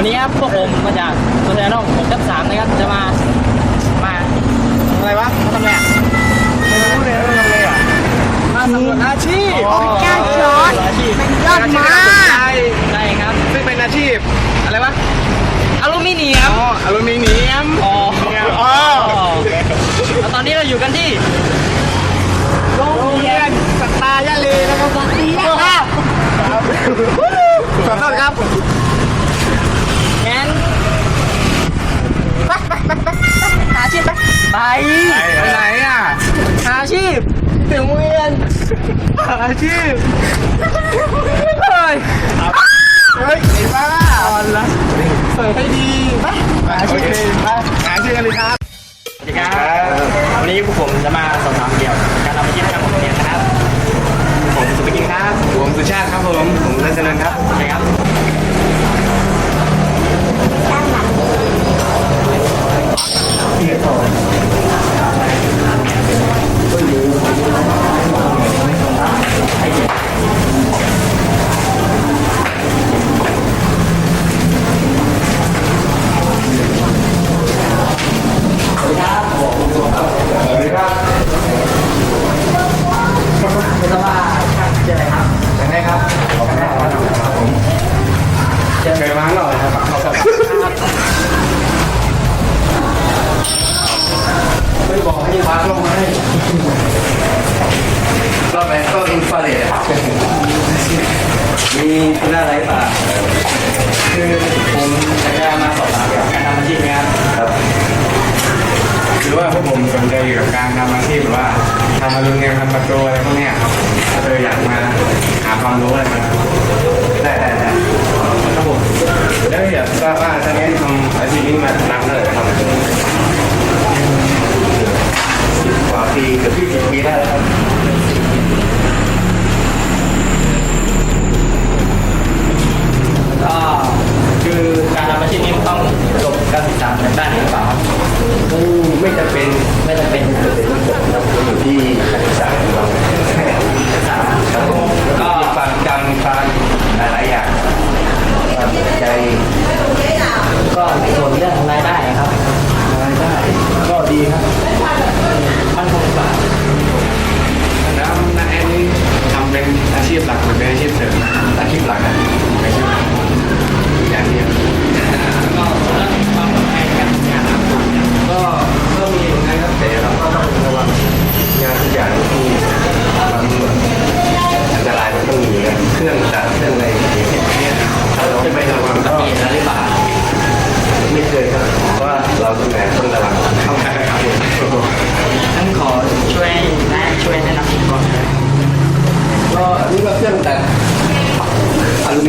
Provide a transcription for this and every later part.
วันนี้ครับพวกผมมาจากตัวแทนน้องผมทับสามนะครับ จะมา อะไรวะ มาทำอะไรอะ ไม่รู้เลยว่าทำไงอะมาสำรวจอาชีพ อ๋อ เจ้าจอร์จ อาชีพ มันยอดมาก ใช่ครับ ซึ่งเป็นอาชีพ อะไรวะ อลูมิเนียม อ๋ออลูมิเนียม อ๋อ อ๋อ แล้วตอนนี้เราอยู่กันที่ โรงเรียนสตาร์ยะเลนะครับสตรีนะครับขอโทษครับ งั้น หาอาชีพ ไปไหนอะหาอาชีพถึงเรียนหาอาชีพเฮ้ยเฮ้ยไอ้บ้าอ่อนละเสิร์ฟให้ดีไปหาอาชีพไปหาอาชีพกันเลยครับสวัสดีครับวันนี้พวกผมจะมาสอบถามเกี่ยวกับการทำอาชีพในการโรงเรียนนะครับ ผมสุภกิจครับผมสุชาติครับผมผมรัชนันท์ครับใช่ครับ หน่อยครับไม่บอกให้พักลงมาให้ก็ไปก็อินฟราเรดมีคุณอะไรป่ะคือผมจะได้มาสอบถามเกี่ยวกับการทำอาชีพนะครับครับคือว่าพวกผมสนใจเกี่กับการทำอาชีพหรือว่าทำอลูมิเนียมทำประตูอะไรพวกเนี้ยครับเอออยากมาหาความรู้อะไรมา ก็ส่วนเรื่องของรายได้ครับรายได้ก็ดีครับมันคงกว่าแล้ำน้าแอนนี่ทำเป็นอาชีพหลักเลย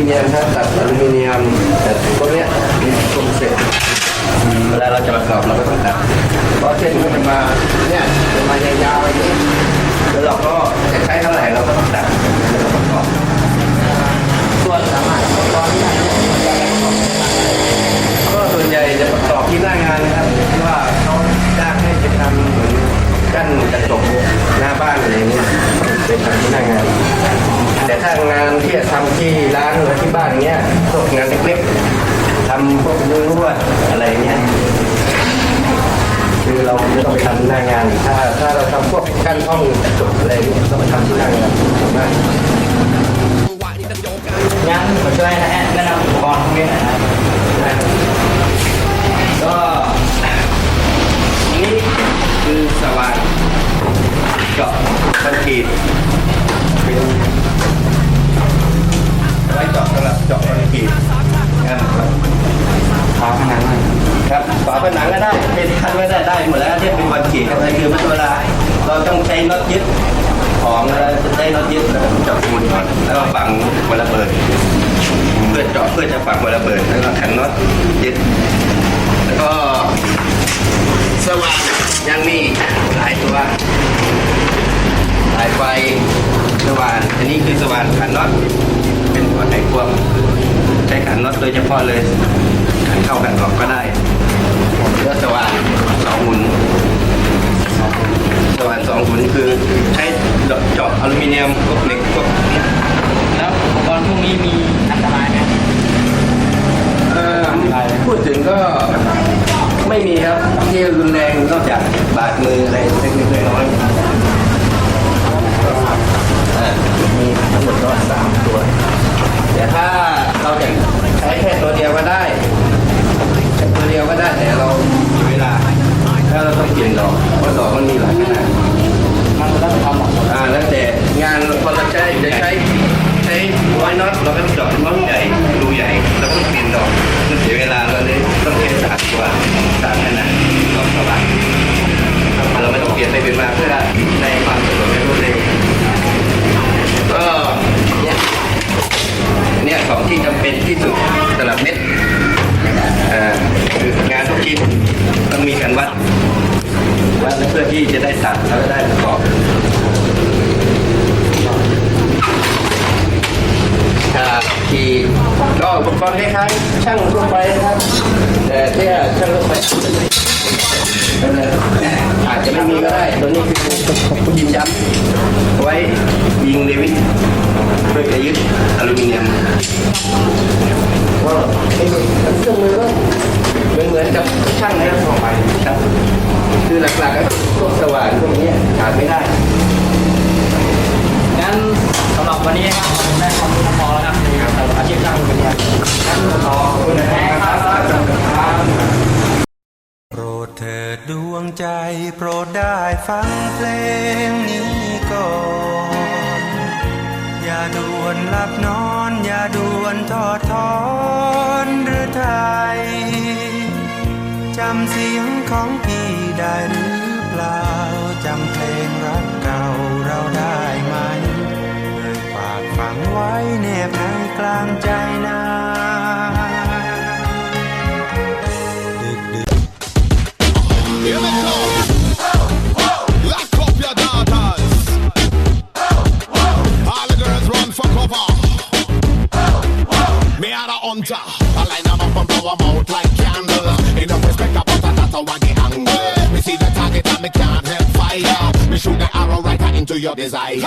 มิเนียมครับตัดอลูมิเนียมแต่พวกเนี้ยมีตรงเสร็จเวลาเราจะประกอบเราก็ต้องตัดเพราะเส้นมันจะมาเนี่ยจะมายาวๆอย่างนี้ ถ้างานที่จะทำที่ร้านหรือที่บ้านเงี้ยพวกงานเล็กๆทำพวกมุ้งลวดอะไรเงี้ยคือเราไม่ต้องไปทำหน้างาน ถ้าถ้าเราทำพวกกั้นห้องจกอะไรเงี้ยต้องไปทำที่หน้างานถูกไหมงั้นผมช่วยแนะแนะนำอุปกรณ์พวกนี้อยนะครับก็นี่คือสว่านเจาะคอนกรีต กรีตนะครับฝาผนังหน่อยครับฝาผนังก็ได้เป็นคันก็ได้ได้หมดแล้วที่เป็นคอนกรีตอะไรคือเวลาเราต้องใช้น็อตยึดของอะไรใช้น็อตยึดแล้วจาะปูนก่อนแล้วก็ฝังหัวระเบิดเพื่อเจาะเพื่อจะฝังหัวระเบิดแล้วก็ขันน็อตยึดแล้วก็สว่านยังมีหลายตัวสายไฟสว่านอันนี้คือสว่านขันน็อตเป็นหัวไขควง ใช้ขันน็อตโดยเฉพาะเลยขันเข้าขันออกก็ได้แล้วสว่านสองหุ่นสว่านสองหุ่นคือใช้เจาะอลูมิเนียมพวกเหล็กพวกเนี้ยแล้วอุปกรณ์พวกนี้มีอันตรายไหมเอ่อพูดถึงก็ไม่มีครับที่รุนแรงนอกจากบาดมืออะไรเล็กๆน้อยๆอ่ามีทั้งหมดก็สามตัว แต่ถ้าเราจะใช้แค่ตัวเดียวก็ได้ คล้ายๆช่างทั่วไปนะครับ แต่เนี่ยช่างทั่วไปอาจจะไม่มีก็ได้ตัวนี้คือยิงย้ำไว้ยิงเดวิดด้วยกระยึดอลูมิเนียมก็เครื่องมือก็เหมือนเหมือนกับช่างนะครับทั่วไปครับคือหลักๆก็พวกสว่านพวกนี้ขาดไม่ได้งั้นสำหรับวันนี้นะครับผมได้ความรู้พอแล้วครับ ได้ฟังเพลงนี้ก่อน อย่าด่วนหลับนอน อย่าด่วนทอดทอนหรือไทยจำเสียงของพี่ได้หรือเปล่า จำเพลงรักเก่าเราได้ไหมเคยฝากฝังไว้แนบในกลางใจนา hunter. I line them up and blow 'em out like candles. Enough respect about that, that's how I get angle. Me see the target and me can't help fire. Me shoot the arrow right into your desire.